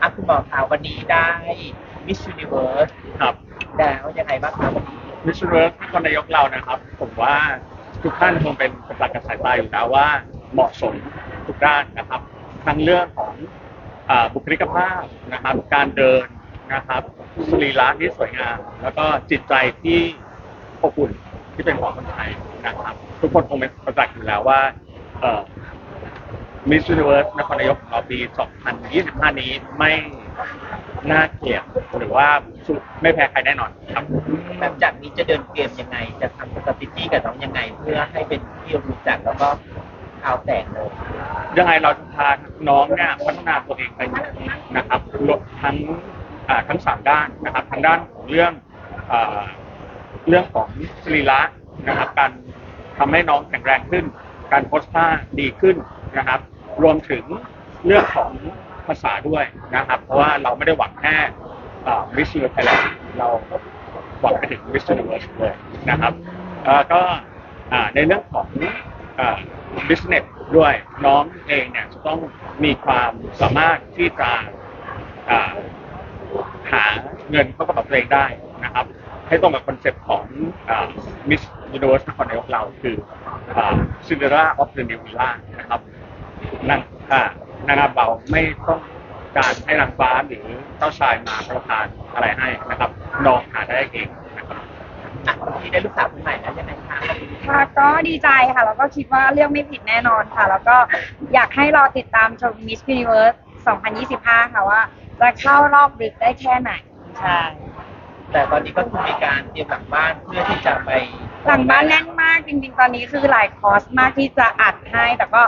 อะคุณหมอคะวันนี้ได้ Miss Universe ครับแล้วยังไงบ้างคะวันนี้มิชเวิร์ที่คนนายกเรานะครับ ผมว่าทุกท่านคงเป็นประจักษ์กับสายตาอยู่แล้วว่าเหมาะสมทุกด้านนะครับ ทั้งเรื่องของอาบุคลิกภาพนะครับ การเดินนะครับสรีระที่สวยงาม แล้วก็จิตใจที่อบอุ่นที่เป็นของคนไทยนะครับ ทุกคนคงเป็นประจักษ์อยู่แล้วว่า มิส s u นิเวิร์สนครนายกของเราปี 2025 นี้ไม่น่าเกลียดหรือว่าสุดไม่แพ้ใครแน่นอนครับ หลังจากนี้จะเดินเกมยังไง จะทำสถิติกับน้องยังไง เพื่อให้เป็นที่รู้จักแล้วก็ข่าวแตกเลยยังไงเราจะพาน้องเนี่ยพัฒนาตัวเองไปนะครับรวมทั้งอ่าทั้งสามด้านนะครับทั้งด้านของเรื่องอ่าเรื่องของสรีระนะครับ การทำให้น้องแข็งแรงขึ้น การโพสท่าดีขึ้นนะครับ รวมถึงเรื่องของภาษาด้วยนะครับ เพราะว่าเราไม่ได้หวังแค่มิส s ู n ไทยแลนด์เราหวังไปถึงมิส s ู n ิเวิร์สเลยนะครับก็ในเรื่องของอ่า business ด้วยน้องเองเนี่ยจะต้องมีความสามารถที่จะหาเงินเข้ากระเป๋าตัวเองได้นะครับ ให้ตรงกับคอนเซ็ปต์ของมิสยูนิเวอร์สนครนายกเราคือซินเดอร่าออฟเดอะนิววิลล่านะครับ นางอ่านางงามเราไม่ต้องการให้นางฟ้าหรือเจ้าชายมาประทานอะไรให้นะครับน้องหาได้เองนะครับอะวันนี้ได้ลูกสาวคนใหม่แล้วยังไงคะค่ะก็ดีใจค่ะ แล้วก็คิดว่าเรื่องไม่ผิดแน่นอนค่ะ แล้วก็อยากให้รอติดตามชม Miss Universe 2025 ค่ะว่า จะเข้ารอบลึกได้แค่ไหนใช่แต่ตอนนี้ก็คือมีการเตรียมหลังบ้านเพื่อที่จะไปหลังบ้านแน่นมากจริงๆ ตอนนี้คือหลายคอร์สมากที่จะอัดให้ แต่ก็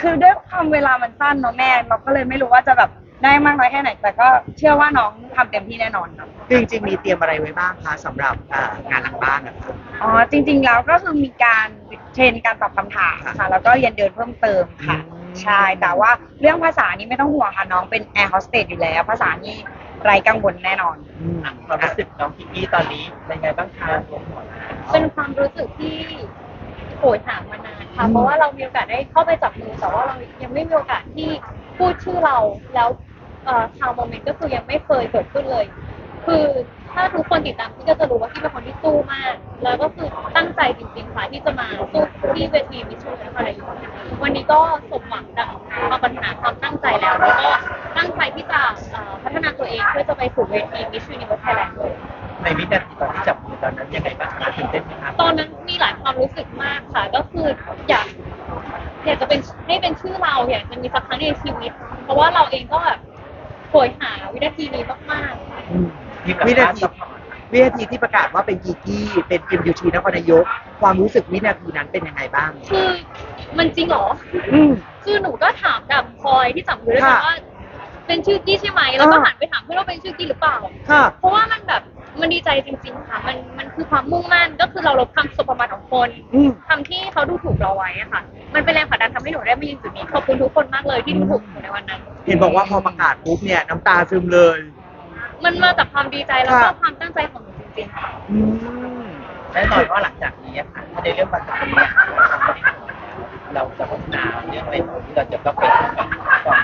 คือด้วยความเวลามันสั้นเนาะแม่ เราก็เลยไม่รู้ว่าจะแบบได้มากน้อยแค่ไหน แต่ก็เชื่อว่าน้องทำเต็มที่แน่นอนครับคือจริงๆมีเตรียมอะไรไว้บ้างคะสำหรับอ่างานหลังบ้านนะคะ อ๋อจริง ๆ แล้วก็คือมีการเทรนการตอบคำถามค่ะ แล้วก็เรียนเดินเพิ่มเติมค่ะ อืม ใช่ แต่ว่าเรื่องภาษานี่ไม่ต้องห่วงค่ะ น้องเป็นแอร์โฮสเตสอยู่แล้ว ภาษานี่ไร้กังวลแน่นอน อืมอะความรู้สึกน้องพิกกี้ตอนนี้เป็นไงบ้างคะเป็นความรู้สึกที่โหยหามานาน ค่ะ เพราะว่าเรามีโอกาสได้เข้าไปจับมือแต่ว่าเรายังไม่มีโอกาสที่พูดชื่อเราแล้วเอ่อทางโมเมนต์ก็คือยังไม่เคยเกิดขึ้นเลย คือถ้าทุกคนติดตามพี่ก็จะรู้ว่าพี่เป็นคนที่สู้มาก แล้วก็คือตั้งใจจริงๆค่ะที่จะมาสู้ที่เวทีมิชชันอะไรอยู่วันนี้ก็สมหวังดังความปัญหาความตั้งใจแล้วแล้วก็ตั้งใจที่จะเอ่อพัฒนาตัวเองเพื่อจะไปสู่เวทีมิชชันนิเวอร์ไทยแลนด์เลยในวินาทีตอนที่จับมือตอนนั้นยังไงบ้างคะตื่นเต้นไหมคะ รู้สึกมากค่ะ ก็คืออยากอยากจะเป็นให้เป็นชื่อเราอยากจะมีสักครั้งในชีวิต เพราะว่าเราเองก็แบบโหยหาวินาทีนี้มากอืมทีมหลังวินาบ้านทีซัพพอร์ตวินาทีที่ประกาศว่าเป็นกีกี้เป็น MUT นครนายก ความรู้สึกวินาทีนั้นเป็นยังไงบ้างๆคือมันจริงเหรอ อืม คือหนูก็ถามกับพลอยที่จับมือด้วยกันค่ะว่า เป็นชื่อกี้ใช่ไหมแล้วก็อ่า หันไปถามเพื่อนว่าเป็นชื่อกี้หรือเปล่า ค่ะ เพราะว่ามันแบบ มันดีใจจริง ๆ ค่ะ มันมันคือความมุ่งมั่นก็คือเราลบคำสบประมาทของคนอืม คำที่เขาดูถูกเราไว้อะค่ะ มันเป็นแรงผลักดันทำให้หนูได้มายืนจุดนี้ขอบคุณทุกคนมากเลยที่ดูถูกหนูในวันนั้น เห็นบอกว่าพอประกาศปุ๊บเนี่ยน้ำตาซึมเลย มันมาจากความดีใจแล้วก็ค่ะ ความตั้งใจของหนูจริงๆค่ะ อืมแน่นอนว่าหลังจากนี้อะค่ะถ้าในเรื่องภาษาเนี่ยเราจะพัฒนาเรื่องอะไรต่อที่เราจะต้องไปคุยกับ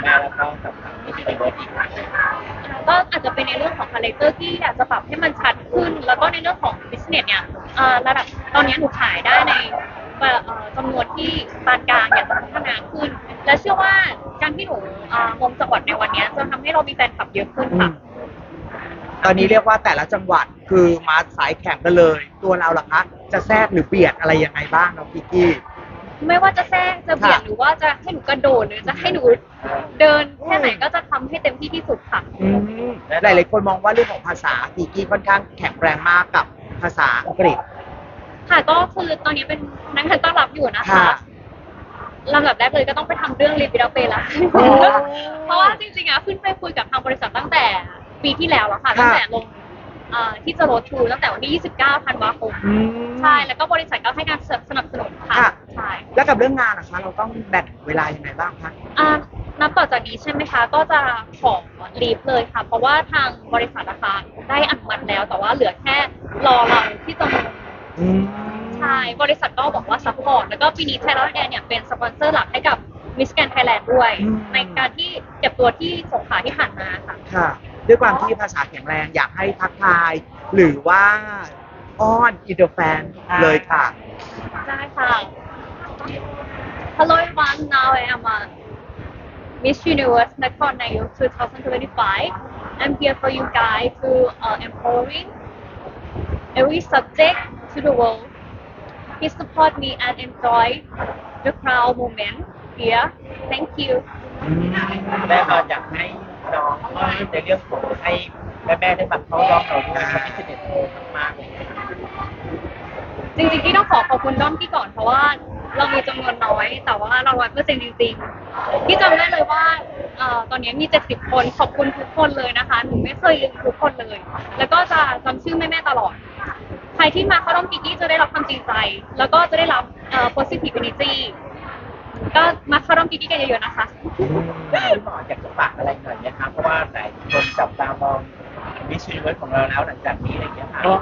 พ่อแล้วก็กับทางที่มีเวิร์อีกก็อาจจะเป็นในเรื่องของคาแรคเตอร์ที่อยากจะปรับให้มันชัดขึ้น แล้วก็ในเรื่องของบิสเนสเนี่ยเอ่อระดับตอนนี้หนูขายได้ในเอ่อจำนวนที่ปานกลางอยากจะพัฒนาขึ้น และเชื่อว่าการที่หนูเอ่อมงจังหวัดในวันนี้จะทำให้เรามีแฟนคลับเยอะขึ้นค่ะ ตอนนี้เรียกว่าแต่ละจังหวัดคือมาสายแข่งกันเลย ตัวเราล่ะคะ จะแทรกหรือเบียดอะไรยังไงบ้างน้องกิกกี้ ไม่ว่าจะแทรกจะเบียดค่ะหรือว่าจะให้หนูกระโดดหรือจะให้หนูเดินแค่ไหนก็จะทำให้เต็มที่ที่สุดค่ะ อืมหลายๆคนมองว่าเรื่องของภาษากิกกี้ค่อนข้างแข็งแรงมากกับภาษาอังกฤษ ค่ะก็คือตอนนี้เป็นพนักงานต้อนรับอยู่นะคะค่ะ ลำดับแรกเลยก็ต้องไปทำเรื่องรีบิดาเปละโอ้เพราะว่าจริงๆอะขึ้นไปคุยกับทางบริษัทตั้งแต่ปีที่แล้วแล้วค่ะ ค่ะตั้งแต่ลงเอ่อที่จะโรดทูตั้งแต่วันที่ 29 ธันวาคม อืม ใช่ แล้วก็บริษัทก็ให้การสนับสนุนค่ะ ค่ะ ใช่แล้วกับเรื่องงานนะคะ เราต้องแบ่งเวลายังไงบ้างคะอ่านับต่อจากนี้ใช่ไหมคะ ก็จะขอลีฟเลยค่ะ เพราะว่าทางบริษัทนะคะได้อนุมัติแล้ว แต่ว่าเหลือแค่รอเราที่จะลงอืมใช่บริษัทก็บอกว่าซัพพอร์ตแล้วก็ปีนี้ไทยรัฐแอร์เนี่ยเป็นสปอนเซอร์หลักให้กับ Miss Grand Thailand ด้วยอืมในการที่เก็บตัวที่สงขลาที่ผ่านมาค่ะ ค่ะ ด้วยความที่ภาษาแข็งแรงอยากให้ทักทาย หรือว่าอ้อนอินเตอร์แฟนเลยค่ะ ได้ค่ะ Hello everyone now I am a Miss Universe Nakhon Nayok 2025 I'm here for you guys to uh, empowering every subject to the world please support me and enjoy the crowd moment here thank you แม่เราอยากให้น้องในเรื่องของให้แม่แม่ๆได้มาเข้ารอบเราด้วยเพราะที่สนิทมากๆเลยจริงๆที่ต้องขอขอบคุณด้อมพี่ก่อนเพราะว่า เรามีจำนวนน้อย แต่ว่าเราร้อยเปอร์เซ็นต์จริงๆพี่จำได้เลยว่าเอ่อตอนนี้มี70คนขอบคุณทุกคนเลยนะคะหนูไม่เคยลืมทุกคนเลย แล้วก็จะจำชื่อแม่ๆตลอด ใครที่มาเข้าร่วมกิกกี้จะได้รับความจริงใจ แล้วก็จะได้รับเอ่อ positive energy ก็มาเข้าร่วมกิกกี้กันเยอะๆนะคะ พี่หมออยากจะฝากอะไรหน่อยนะครับเพราะว่าหลายคนจับตามองมิชชันเวิร์ของเราแล้วหลังจากนี้อะไรอย่างเงี้ยค่ะก็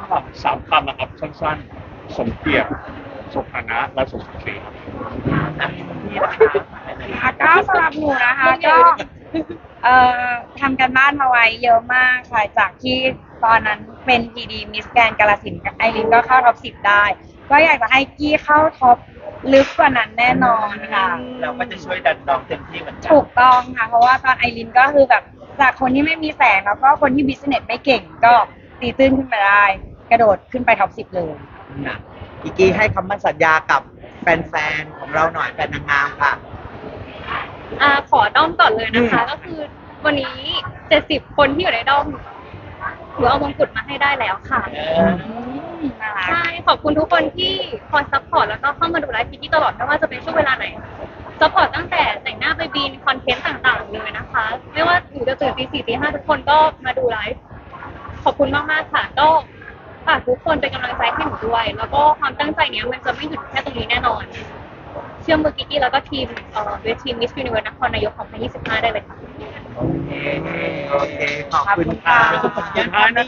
สามคำนะครับสั้นๆ สมเกียรติ สมฐานะและสมศักดิ์ศรีครับอะพี่นะคะฝากอะไรหน่อยค่ะก็สำหรับหนูนะคะก็เอ่อทำกันบ้านมาไว้เยอะมากค่ะจากที่ตอนนั้นเป็นพีดีมิสแกนกาลสินธุ์กับไอรินก็เข้าท็อปสิบได้ ก็อยากจะให้กี้เข้าท็อปลึกกว่านั้นแน่นอนค่ะเราก็จะช่วยดันน้องเต็มที่เหมือนกันถูกต้องค่ะ เพราะว่าตอนไอรินก็คือแบบจากคนที่ไม่มีแสงแล้วก็คนที่บิสเนสไม่เก่งก็ตีตื้นขึ้นมาได้ กระโดดขึ้นไปท็อปสิบเลยค่ะ กิกกี้ให้คำมั่นสัญญากับแฟนๆของเราหน่อยแฟนนางงามค่ะ อ่าขอด้อมก่อนเลยนะคะ อืม ก็คือวันนี้70คนที่อยู่ในด้อมหนูเอามงกุฎมาให้ได้แล้วค่ะเออน่ารักใช่ขอบคุณทุกคนที่คอยซัพพอร์ตแล้วก็เข้ามาดูไลฟ์พิกกี้ตลอดไม่ว่าจะเป็นช่วงเวลาไหนซัพพอร์ตตั้งแต่แต่งหน้าไปบินคอนเทนต์ต่างๆเลยนะคะ ไม่ว่าหนูจะตื่นตีสี่ตีห้าทุกคนก็มาดูไลฟ์ขอบคุณมากๆค่ะ ก็ ฝากทุกคนเป็นกำลังใจให้หนูด้วย แล้วก็ความตั้งใจเนี้ยมันจะไม่หยุดแค่ตรงนี้แน่นอน เชื่อมือกิกกี้แล้วก็ทีมเอ่อเวทีมิสยูนิเวิร์สนครนายกของ2025 ได้เลยค่ะ โอเคโอเคขอบคุณค่ะขอบคุณค่ะ